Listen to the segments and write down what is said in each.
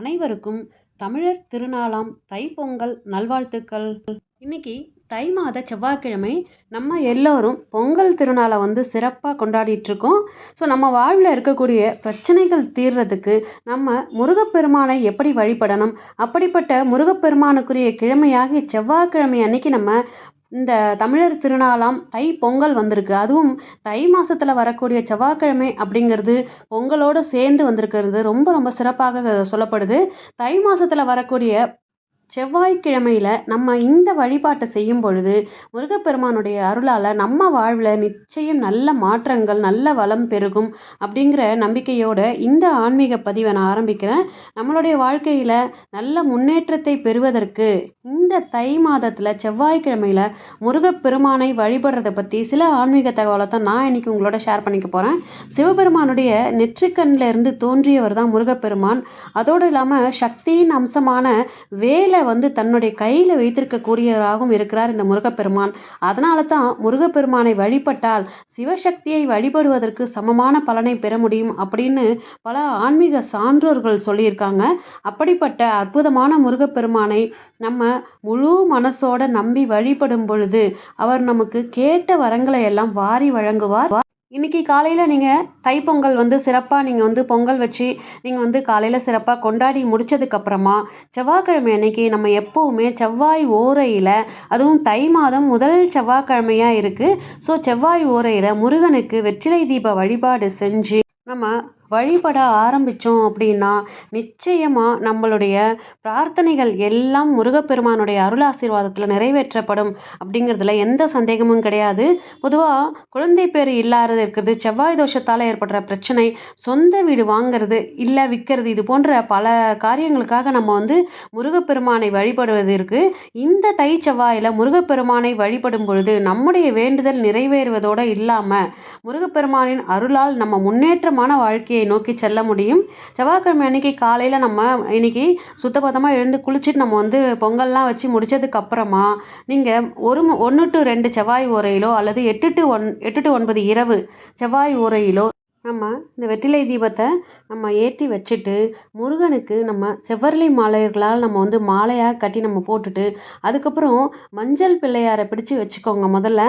அனைவருக்கும் தமிழர் திருநாளாம் தைப்பொங்கல் நல்வாழ்த்துக்கள். இன்னைக்கு தை மாத செவ்வாய்க்கிழமை நம்ம எல்லோரும் பொங்கல் திருநாளை வந்து சிறப்பாக கொண்டாடிட்டு இருக்கோம் ஸோ நம்ம வாழ்வில் இருக்கக்கூடிய பிரச்சனைகள் தீர்றதுக்கு நம்ம முருகப்பெருமானை எப்படி வழிபடணும்? அப்படிப்பட்ட முருகப்பெருமானுக்குரிய கிழமையாகி செவ்வாய்க்கிழமை அன்னைக்கு நம்ம இந்த தமிழர் திருநாளாம் தை பொங்கல் வந்திருக்கு. அதுவும் தை மாதத்தில் வரக்கூடிய செவ்வாய்க்கிழமை அப்படிங்கிறது பொங்கலோடு சேர்ந்து வந்திருக்கிறது. ரொம்ப ரொம்ப சிறப்பாக சொல்லப்படுது. தை மாதத்துல வரக்கூடிய செவ்வாய்க்கிழமையில நம்ம இந்த வழிபாட்டை செய்யும் பொழுது முருகப்பெருமானுடைய அருளால் நம்ம வாழ்வில் நிச்சயம் நல்ல மாற்றங்கள் நல்ல வளம் பெருகும் அப்படிங்கிற நம்பிக்கையோட இந்த ஆன்மீக பதிவை நான் ஆரம்பிக்கிறேன். நம்மளுடைய வாழ்க்கையில் நல்ல முன்னேற்றத்தை பெறுவதற்கு இந்த தை மாதத்தில் செவ்வாய்க்கிழமையில் முருகப்பெருமானை வழிபடுறதை பற்றி சில ஆன்மீக தகவலை தான் நான் இன்றைக்கி உங்களோட ஷேர் பண்ணிக்க போகிறேன் சிவபெருமானுடைய நெற்றிக்கண்ணில் இருந்து தோன்றியவர் தான் முருகப்பெருமான். அதோடு இல்லாமல் சக்தியின் அம்சமான வேலை வந்து தன்னுடைய கையில் வைத்திருக்கக்கூடியவராகவும் இருக்கிறார் இந்த முருகப்பெருமான். அதனால தான் முருகப்பெருமானை வழிபட்டால் சிவசக்தியை வழிபடுவதற்கு சமமான பலனை பெற முடியும் அப்படின்னு பல ஆன்மீக சான்றோர்கள் சொல்லியிருக்காங்க. அப்படிப்பட்ட அற்புதமான முருகப்பெருமானை நம்ம முழு மனசோட நம்பி வழிபடும் பொழுது அவர் நமக்கு கேட்ட வரங்களை எல்லாம் வாரி வழங்குவார். இன்னைக்கு காலையில் நீங்கள் தைப்பொங்கல் வந்து சிறப்பாக நீங்கள் வந்து பொங்கல் வச்சு நீங்கள் வந்து காலையில் சிறப்பாக கொண்டாடி முடிச்சதுக்கப்புறமா செவ்வாய்க்கிழமை அன்னைக்கு நம்ம எப்போவுமே செவ்வாய் ஓரையில் அதுவும் தை மாதம் முதல் செவ்வாய்க்கிழமையாக இருக்குது ஸோ செவ்வாய் ஓரையில் முருகனுக்கு வெற்றிலை தீப வழிபாடு செஞ்சு நம்ம வழிபட ஆரம்பித்தோம் அப்படின்னா நிச்சயமாக நம்மளுடைய பிரார்த்தனைகள் எல்லாம் முருகப்பெருமானுடைய அருள் ஆசீர்வாதத்தில் நிறைவேற்றப்படும் அப்படிங்கிறதுல எந்த சந்தேகமும் கிடையாது. பொதுவாக குழந்தை பேர் இல்லாதது இருக்கிறது செவ்வாய் தோஷத்தால் ஏற்படுற பிரச்சனை சொந்த வீடு வாங்கிறது இல்லை விற்கிறது இது போன்ற பல காரியங்களுக்காக நம்ம வந்து முருகப்பெருமானை வழிபடுவது இருக்குது இந்த தை செவ்வாயில் முருகப்பெருமானை வழிபடும் பொழுது நம்முடைய வேண்டுதல் நிறைவேறுவதோடு இல்லாமல் முருகப்பெருமானின் அருளால் நம்ம முன்னேற்றமான வாழ்க்கையை வெற்றியை நோக்கி செல்ல முடியும். செவ்வாய்க்கிழமை அன்னைக்கு காலையில் நம்ம இன்னைக்கு சுத்தபத்தமாக எழுந்து குளிச்சுட்டு நம்ம வந்து பொங்கல்லாம் வச்சு முடிச்சதுக்கு அப்புறமா நீங்கள் ஒரு ஒன்று டு ரெண்டு செவ்வாய் உரையிலோ அல்லது எட்டு டு ஒன் எட்டு டு ஒன்பது இரவு செவ்வாய் ஓரையிலோ நம்ம இந்த வெற்றிலை தீபத்தை நம்ம ஏற்றி வச்சுட்டு முருகனுக்கு நம்ம செவ்வரளி மாலைகளால் நம்ம வந்து மாலையாக கட்டி நம்ம போட்டுட்டு அதுக்கப்புறம் மஞ்சள் பிள்ளையாரை பிடிச்சி வச்சுக்கோங்க. முதல்ல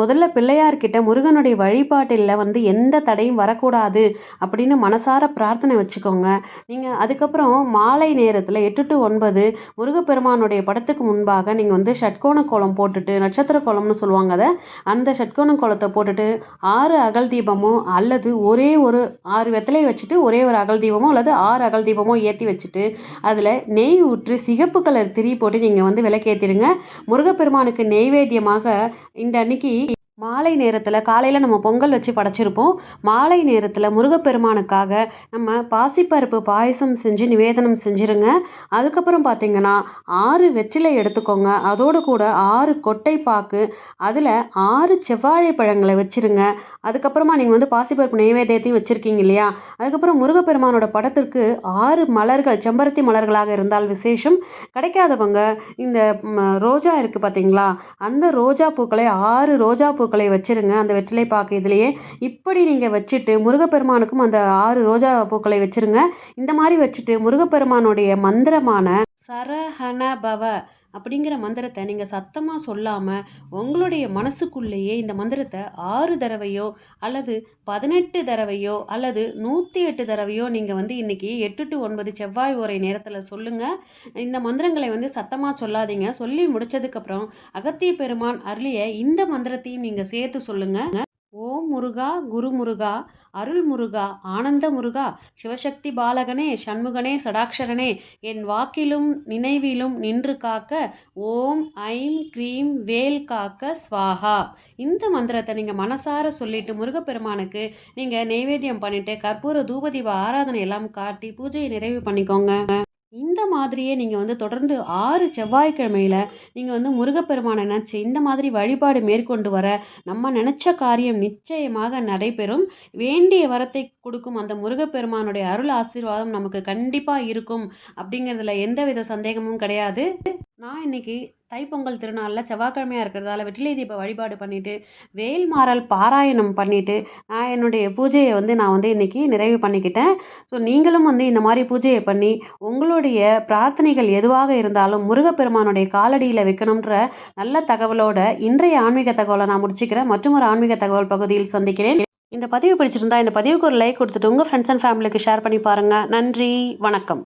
முதல்ல பிள்ளையார்கிட்ட முருகனுடைய வழிபாட்டில் வந்து எந்த தடையும் வரக்கூடாது அப்படின்னு மனசார பிரார்த்தனை வச்சுக்கோங்க. நீங்கள் அதுக்கப்புறம் மாலை நேரத்தில் எட்டு டு ஒன்பது முருகப்பெருமானுடைய படத்துக்கு முன்பாக நீங்கள் வந்து ஷட்கோண கோலம் போட்டுட்டு நட்சத்திர கோலம்னு சொல்லுவாங்க அதை அந்த ஷட்கோண கோலத்தை போட்டுட்டு ஆறு அகல் தீபமோ அல்லது ஒரே ஒரு ஆறு வெத்தலையை வச்சுட்டு ஒரே ஒரு அகல் தீபமோ அல்லது ஆறு அகல் தீபமோ ஏற்றி வச்சுட்டு அதில் நெய் ஊற்றி சிகப்பு கலர் திரி போட்டு நீங்கள் வந்து விளக்கேற்றிடுங்க முருகப்பெருமானுக்கு நெய்வேத்தியமாக இந்த அன்னைக்கு மாலை நேரத்தில் காலையில் நம்ம பொங்கல் வச்சு படைச்சிருப்போம். மாலை நேரத்தில் முருகப்பெருமானுக்காக நம்ம பாசிப்பருப்பு பாயசம் செஞ்சு நிவேதனம் செஞ்சுருங்க. அதுக்கப்புறம் பார்த்திங்கன்னா ஆறு வெற்றிலை எடுத்துக்கோங்க. அதோடு கூட ஆறு கொட்டை பாக்கு அதில் ஆறு செவ்வாழை பழங்களை வச்சுருங்க. அதுக்கப்புறமா நீங்கள் வந்து பாசிப்பருப்பு நைவேத்தியத்தையும் வச்சுருக்கீங்க இல்லையா? அதுக்கப்புறம் முருகப்பெருமானோட படத்திற்கு ஆறு மலர்கள் செம்பருத்தி மலர்களாக இருந்தால் விசேஷம். கிடைக்காதவங்க இந்த ரோஜா இருக்குது பார்த்தீங்களா அந்த ரோஜா பூக்களை ஆறு ரோஜா பூக்களை வச்சுருங்க. அந்த வெற்றிலை பாக்கு இதுலேயே. இப்படி நீங்கள் வச்சுட்டு முருகப்பெருமானுக்கும் அந்த ஆறு ரோஜா பூக்களை வச்சுருங்க. இந்த மாதிரி வச்சுட்டு முருகப்பெருமானுடைய மந்திரமான சரஹண பவ அப்படிங்கிற மந்திரத்தை நீங்கள் சத்தமாக சொல்லாமல் உங்களுடைய மனசுக்குள்ளேயே இந்த மந்திரத்தை ஆறு தடவையோ அல்லது பதினெட்டு தடவையோ அல்லது நூற்றி எட்டு தடவையோ நீங்கள் வந்து இன்றைக்கி எட்டு டு ஒன்பது செவ்வாய் ஓரை நேரத்தில் சொல்லுங்கள் இந்த மந்திரங்களை வந்து சத்தமாக சொல்லாதீங்க. சொல்லி முடிச்சதுக்கப்புறம் அகத்திய பெருமான் அருளிய இந்த மந்திரத்தையும் நீங்கள் சேர்த்து சொல்லுங்கள் ஓம் முருகா குரு முருகா அருள் முருகா ஆனந்த முருகா சிவசக்தி பாலகனே சண்முகனே சடாக்ஷரனே என் வாக்கிலும் நினைவிலும் நின்று காக்க ஓம் ஐம் க்ரீம் வேல் காக்க ஸ்வாஹா. இந்த மந்திரத்தை நீங்கள் மனசார சொல்லிட்டு முருகப்பெருமானுக்கு நீங்கள் நெய்வேத்தியம் பண்ணிவிட்டு கற்பூர தூபதீப ஆராதனை எல்லாம் காட்டி பூஜையை நிறைவு பண்ணிக்கோங்க. இந்த மாதிரியே நீங்கள் வந்து தொடர்ந்து ஆறு செவ்வாய்க்கிழமையில் நீங்கள் வந்து முருகப்பெருமானை நினச்சி இந்த மாதிரி வழிபாடு மேற்கொண்டு வர நம்ம நினச்ச காரியம் நிச்சயமாக நடைபெறும். வேண்டிய வரத்தை கொடுக்கும் அந்த முருகப்பெருமானுடைய அருள் ஆசீர்வாதம் நமக்கு கண்டிப்பாக இருக்கும். அப்படிங்கிறதுல எந்தவித சந்தேகமும் கிடையாது. நான் இன்னைக்கு தைப்பொங்கல் திருநாளில் செவ்வாய்க்கிழமையா இருக்கிறதால வெற்றிலை தீப வழிபாடு பண்ணிவிட்டு வேல்மாறல் பாராயணம் பண்ணிவிட்டு நான் என்னுடைய பூஜையை வந்து நான் வந்து இன்னைக்கு நிறைவு பண்ணிக்கிட்டேன். ஸோ நீங்களும் வந்து இந்த மாதிரி பூஜையை பண்ணி உங்களுடைய பிரார்த்தனைகள் எதுவாக இருந்தாலும் முருகப்பெருமானுடைய காலடியில் வைக்கணுன்ற நல்ல தகவலோட இன்றைய ஆன்மீக தகவலை நான் முடிச்சுக்கிறேன். மற்றும் ஒரு ஆன்மீக தகவல் பகுதியில் சந்திக்கிறேன். இந்த பதிவு பிடிச்சிருந்தா இந்த பதிவுக்கு ஒரு லைக் கொடுத்துட்டு உங்கள் ஃப்ரெண்ட்ஸ் அண்ட் ஃபேமிலிக்கு ஷேர் பண்ணி பாருங்கள் நன்றி வணக்கம்.